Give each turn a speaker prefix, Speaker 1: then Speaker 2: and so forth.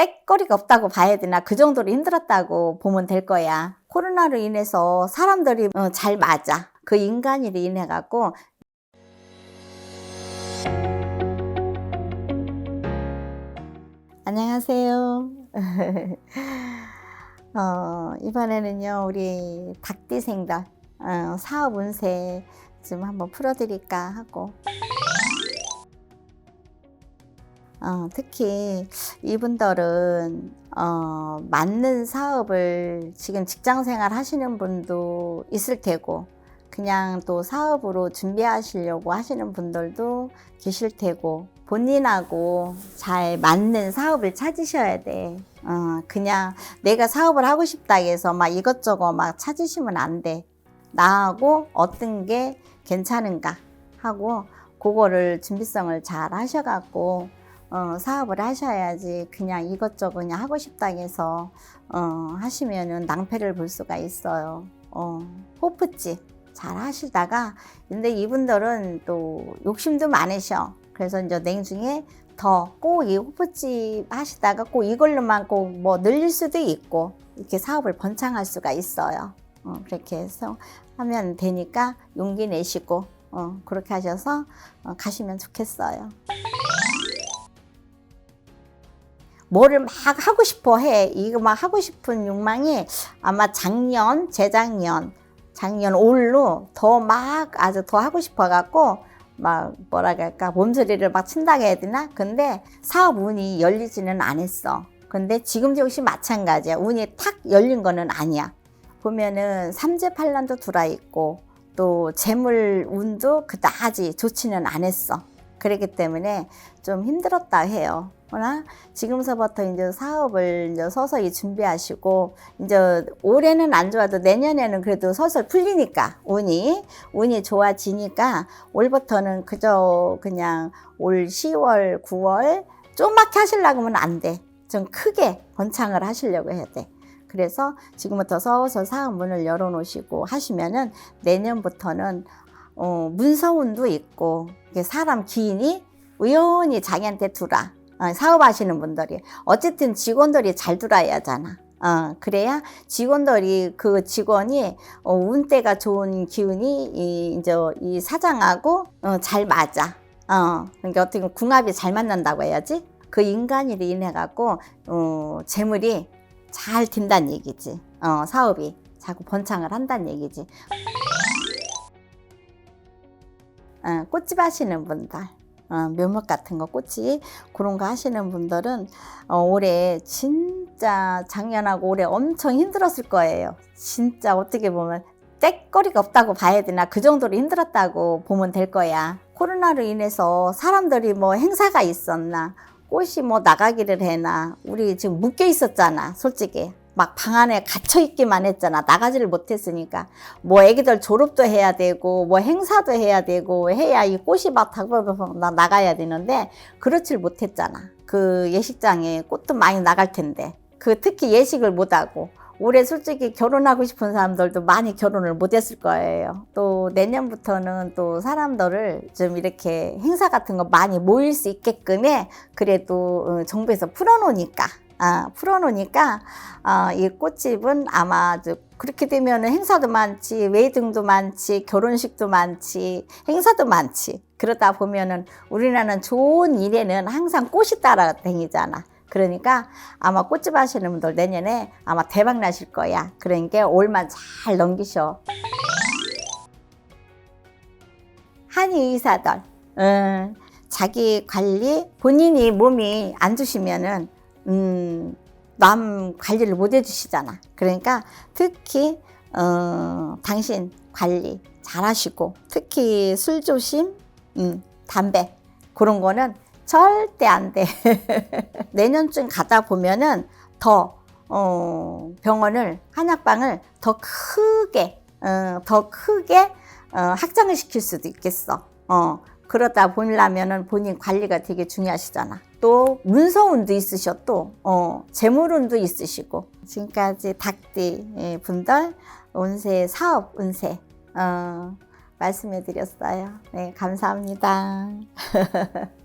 Speaker 1: 떼거리가 없다고 봐야 되나 그 정도로 힘들었다고 보면 될 거야. 코로나로 인해서 사람들이 어, 잘 맞아. 그 인간으로 인해 갖고 안녕하세요. 어, 이번에는요 우리 닭띠생들 어, 사업 운세 좀 한번 풀어드릴까 하고 어, 특히 이분들은 어, 맞는 사업을 지금 직장 생활 하시는 분도 있을 테고 그냥 또 사업으로 준비하시려고 하시는 분들도 계실 테고 본인하고 잘 맞는 사업을 찾으셔야 돼. 어, 그냥 내가 사업을 하고 싶다 해서 막 이것저것 막 찾으시면 안 돼. 나하고 어떤 게 괜찮은가 하고 그거를 준비성을 잘 하셔갖고 어, 사업을 하셔야지 그냥 이것저것 그냥 하고 싶다 해서 어, 하시면은 낭패를 볼 수가 있어요. 어, 호프집 잘 하시다가 근데 이분들은 또 욕심도 많으셔. 그래서 이제 냉중에 더 꼭 이 호프집 하시다가 꼭 이걸로만 꼭 뭐 늘릴 수도 있고 이렇게 사업을 번창할 수가 있어요. 어, 그렇게 해서 하면 되니까 용기 내시고 어, 그렇게 하셔서 어, 가시면 좋겠어요. 뭐를 막 하고 싶어 해. 이거 막 하고 싶은 욕망이 아마 작년, 재작년, 작년 올로 더 막 아주 더 하고 싶어 갖고 막 뭐라 그럴까 몸소리를 막 친다고 해야 되나? 근데 사업 운이 열리지는 않았어. 근데 지금 역시 마찬가지야. 운이 탁 열린 거는 아니야. 보면은 삼재팔란도 들어 있고 또 재물 운도 그다지 좋지는 않았어. 그렇기 때문에 좀 힘들었다 해요. 그러나 지금서부터 이제 사업을 이제 서서히 준비하시고 이제 올해는 안 좋아도 내년에는 그래도 서서히 풀리니까 운이 운이 좋아지니까 올부터는 그저 그냥 올 10월, 9월 조그맣게 하시려고 하면 안 돼. 좀 크게 번창을 하시려고 해야 돼. 그래서 지금부터 서서 사업 문을 열어놓으시고 하시면은 내년부터는 어, 문서운도 있고 사람 기인이 우연히 자기한테 두라. 어, 사업하시는 분들이 어쨌든 직원들이 잘 들어야 하잖아. 어, 그래야 직원들이 그 직원이 어, 운때가 좋은 기운이 이, 이제 이 사장하고 어, 잘 맞아. 어, 그러니까 어떻게 궁합이 잘 맞는다고 해야지. 그 인간이 인해 갖고 어, 재물이 잘 든다는 얘기지. 어, 사업이 자꾸 번창을 한다는 얘기지. 어, 꽃집 하시는 분들, 어, 묘목 같은 거, 꽃이 그런 거 하시는 분들은 어, 올해 진짜 작년하고 올해 엄청 힘들었을 거예요. 진짜 어떻게 보면 떼거리가 없다고 봐야 되나 그 정도로 힘들었다고 보면 될 거야. 코로나로 인해서 사람들이 뭐 행사가 있었나 꽃이 뭐 나가기를 해나 우리 지금 묶여 있었잖아 솔직히 막 방 안에 갇혀 있기만 했잖아. 나가지를 못했으니까. 뭐 애기들 졸업도 해야 되고 뭐 행사도 해야 되고 해야 이 꽃이 막 다가서 나가야 되는데 그렇질 못했잖아. 그 예식장에 꽃도 많이 나갈 텐데. 그 특히 예식을 못하고. 올해 솔직히 결혼하고 싶은 사람들도 많이 결혼을 못했을 거예요. 또 내년부터는 또 사람들을 좀 이렇게 행사 같은 거 많이 모일 수 있게끔에 그래도 어, 정부에서 풀어놓으니까 아, 풀어놓으니까 어, 이 꽃집은 아마 저 그렇게 되면 행사도 많지 웨딩도 많지 결혼식도 많지 행사도 많지 그러다 보면은 우리나라는 좋은 일에는 항상 꽃이 따라다니잖아. 그러니까 아마 꽃집 하시는 분들 내년에 아마 대박 나실 거야. 그러니까 올만 잘 넘기셔. 한의 의사들, 음, 자기 관리, 본인이 몸이 안 좋으시면은, 음, 남 관리를 못 해주시잖아. 그러니까 특히, 어, 당신 관리 잘 하시고, 특히 술 조심, 음, 담배, 그런 거는 절대 안 돼. 내년쯤 가다 보면은 더, 어, 병원을, 한약방을 더 크게, 어, 더 크게, 어, 확장을 시킬 수도 있겠어. 어, 그러다 보려면은 본인 관리가 되게 중요하시잖아. 또, 문서운도 있으셔, 또, 어, 재물운도 있으시고. 지금까지 닭띠 예, 분들, 운세, 사업 운세, 어, 말씀해 드렸어요. 네, 감사합니다.